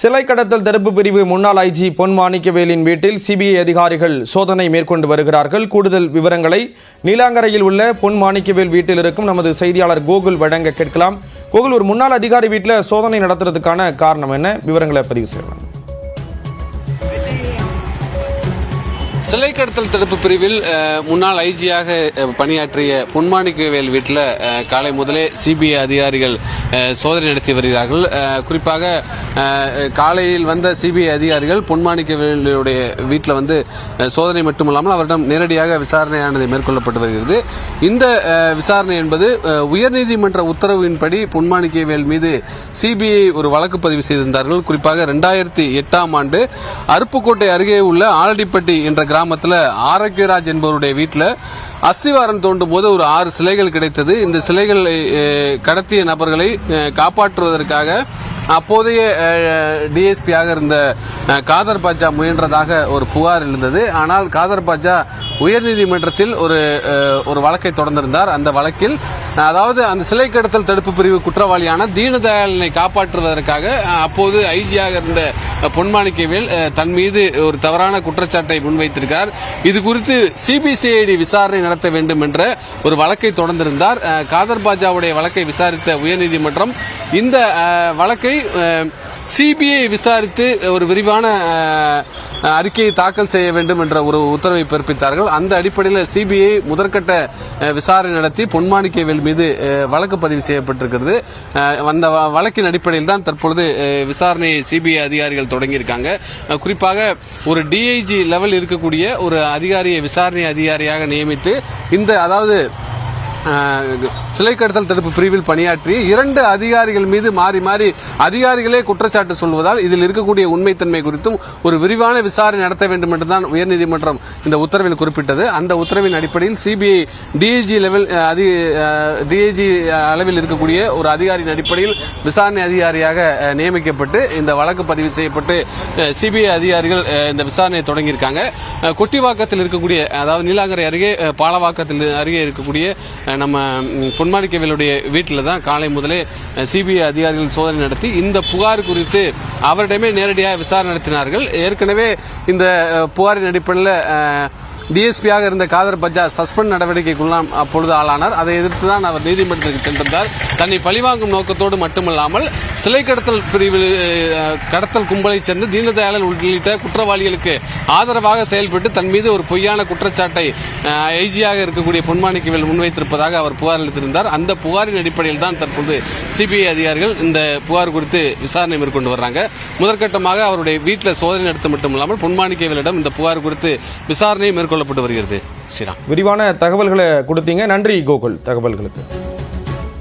சிலை கடத்தல் தடுப்பு பிரிவு முன்னாள் ஐஜி பொன் மாணிக்கவேலின் வீட்டில் சிபிஐ அதிகாரிகள் சோதனை மேற்கொண்டு வருகிறார்கள். கூடுதல் விவரங்களை நீலாங்கரையில் உள்ள பொன் மாணிக்கவேல் வீட்டில் இருக்கும் நமது செய்தியாளர் கோகுல் வழங்க கேட்கலாம். கோகுல் ஒரு முன்னாள் அதிகாரி வீட்டில் சோதனை நடத்துறதுக்கான காரணம் என்ன? விவரங்களை பதிவு செய்யலாம். சிலை கடத்தல் தடுப்பு பிரிவில் முன்னாள் ஐஜியாக பணியாற்றிய பொன்மாணிக்கவேல் வீட்டில் காலை முதலே சிபிஐ அதிகாரிகள் சோதனை நடத்தி வருகிறார்கள். குறிப்பாக காலையில் வந்த சிபிஐ அதிகாரிகள் பொன்மாணிக்கவேலுடைய வீட்டில் வந்து சோதனை மட்டுமல்லாமல் அவரிடம் நேரடியாக விசாரணையானது மேற்கொள்ளப்பட்டு வருகிறது. இந்த விசாரணை என்பது உயர்நீதிமன்ற உத்தரவின்படி பொன்மாணிக்கவேல் மீது சிபிஐ ஒரு வழக்கு பதிவு செய்திருந்தார்கள். குறிப்பாக ரெண்டாயிரத்தி எட்டாம் ஆண்டு அருப்புக்கோட்டை அருகே உள்ள ஆலடிப்பட்டி என்ற கிராமத்தில் ஆரோக்கியராஜ் என்பவருடைய வீட்டில் அஸ்திவாரம் தோண்டும் போது ஒரு ஆறு சிலைகள் கிடைத்தது. இந்த சிலைகளை கடத்திய நபர்களை காப்பாற்றுவதற்காக அப்போதைய டிஎஸ்பியாக இருந்த காதர் பாட்சா முயன்றதாக ஒரு புகார் எழுந்தது ஆனால் காதர் பாட்சா உயர்நீதிமன்றத்தில் ஒரு ஒரு வழக்கை தொடர்ந்திருந்தார். அந்த வழக்கில் அதாவது அந்த சிலை கடத்தல் தடுப்பு பிரிவு குற்றவாளியான தீனதயாளனை காப்பாற்றுவதற்காக அப்போது ஐஜியாக இருந்த பொன்மாணிக்கவேல் தன் மீது ஒரு தவறான குற்றச்சாட்டை முன்வைத்திருக்கார். இது குறித்து சிபிசிஐடி விசாரணை நடத்த வேண்டும் என்ற ஒரு வழக்கை தொடர்ந்திருந்தார். காதர் பாஜாவுடைய வழக்கை விசாரித்த உயர்நீதிமன்றம் இந்த வழக்கை வழக்கை சிபிஐ விசாரித்து ஒரு விரிவான அறிக்கையை தாக்கல் செய்ய வேண்டும் என்ற ஒரு உத்தரவை பிறப்பித்தார்கள். அந்த அடிப்படையில் சிபிஐ முதற்கட்ட விசாரணை நடத்தி பொன்மாணிக்கவேல் மீது வழக்கு பதிவு செய்யப்பட்டிருக்கிறது. அந்த வழக்கின் அடிப்படையில் தான் தற்பொழுது விசாரணையை சிபிஐ அதிகாரிகள் தொடங்கியிருக்காங்க. குறிப்பாக ஒரு டிஐஜி லெவல் இருக்கக்கூடிய ஒரு அதிகாரியை விசாரணை அதிகாரியாக நியமித்து இந்த அதாவது சிலை கடத்தல் தடுப்பு பிரிவில் பணியாற்றி இரண்டு அதிகாரிகள் மீது மாறி மாறி அதிகாரிகளே குற்றச்சாட்டு சொல்வதால் இதில் இருக்கக்கூடிய உண்மைத்தன்மை குறித்தும் ஒரு விரிவான விசாரணை நடத்த வேண்டும் என்றுதான் உயர்நீதிமன்றம் இந்த உத்தரவில் குறிப்பிட்டது. அந்த உத்தரவின் அடிப்படையில் சிபிஐ டிஐஜி லெவல் அதி டிஐஜி அளவில் இருக்கக்கூடிய ஒரு அதிகாரியின் அடிப்படையில் விசாரணை அதிகாரியாக நியமிக்கப்பட்டு இந்த வழக்கு பதிவு செய்யப்பட்டு சிபிஐ அதிகாரிகள் இந்த விசாரணையை தொடங்கியிருக்காங்க. கொட்டிவாக்கத்தில் இருக்கக்கூடிய அதாவது நீலாங்கரை அருகே பாலவாக்கத்தில் அருகே இருக்கக்கூடிய நம்ம ம், பொன்மாணிக்கவேலுடைய வீட்டில் தான் காலை முதலே சிபிஐ அதிகாரிகள் சோதனை நடத்தி இந்த புகார் குறித்து அவரிடமே நேரடியாக விசாரணை நடத்தினார்கள். ஏற்கனவே இந்த புகாரின் அடிப்படையில் டிஎஸ்பியாக இருந்த காதர் பஜா சஸ்பெண்ட் நடவடிக்கைக்குள்ளாம் அப்பொழுது ஆளானார். அதை எதிர்த்து தான் அவர் நீதிமன்றத்துக்கு சென்றிருந்தார். தன்னை பழிவாங்கும் நோக்கத்தோடு மட்டுமல்லாமல் சிலை கடத்தல் பிரிவில் கடத்தல் கும்பலைச் சேர்ந்த தீனதயாளன் உள்ளிட்ட குற்றவாளிகளுக்கு ஆதரவாக செயல்பட்டு தன் மீது ஒரு பொய்யான குற்றச்சாட்டை ஐஜியாக இருக்கக்கூடிய பொன்மாணிக்கவேல் முன்வைத்திருப்பதாக அவர் புகார் அளித்திருந்தார். அந்த புகாரின் அடிப்படையில் தான் தற்போது சிபிஐ அதிகாரிகள் இந்த புகார் குறித்து விசாரணை மேற்கொண்டு வர்றாங்க. முதற்கட்டமாக அவருடைய வீட்டில் சோதனை நடத்த மட்டுமில்லாமல் பொன்மாணிக்கவேலிடம் இந்த புகார் குறித்து விசாரணை மேற்கொள்ளப்பட்டு வருகிறது. ஸ்ரீராம். விரிவான தகவல்களை கொடுத்தீங்க. நன்றி கோகுல் தகவல்களுக்கு.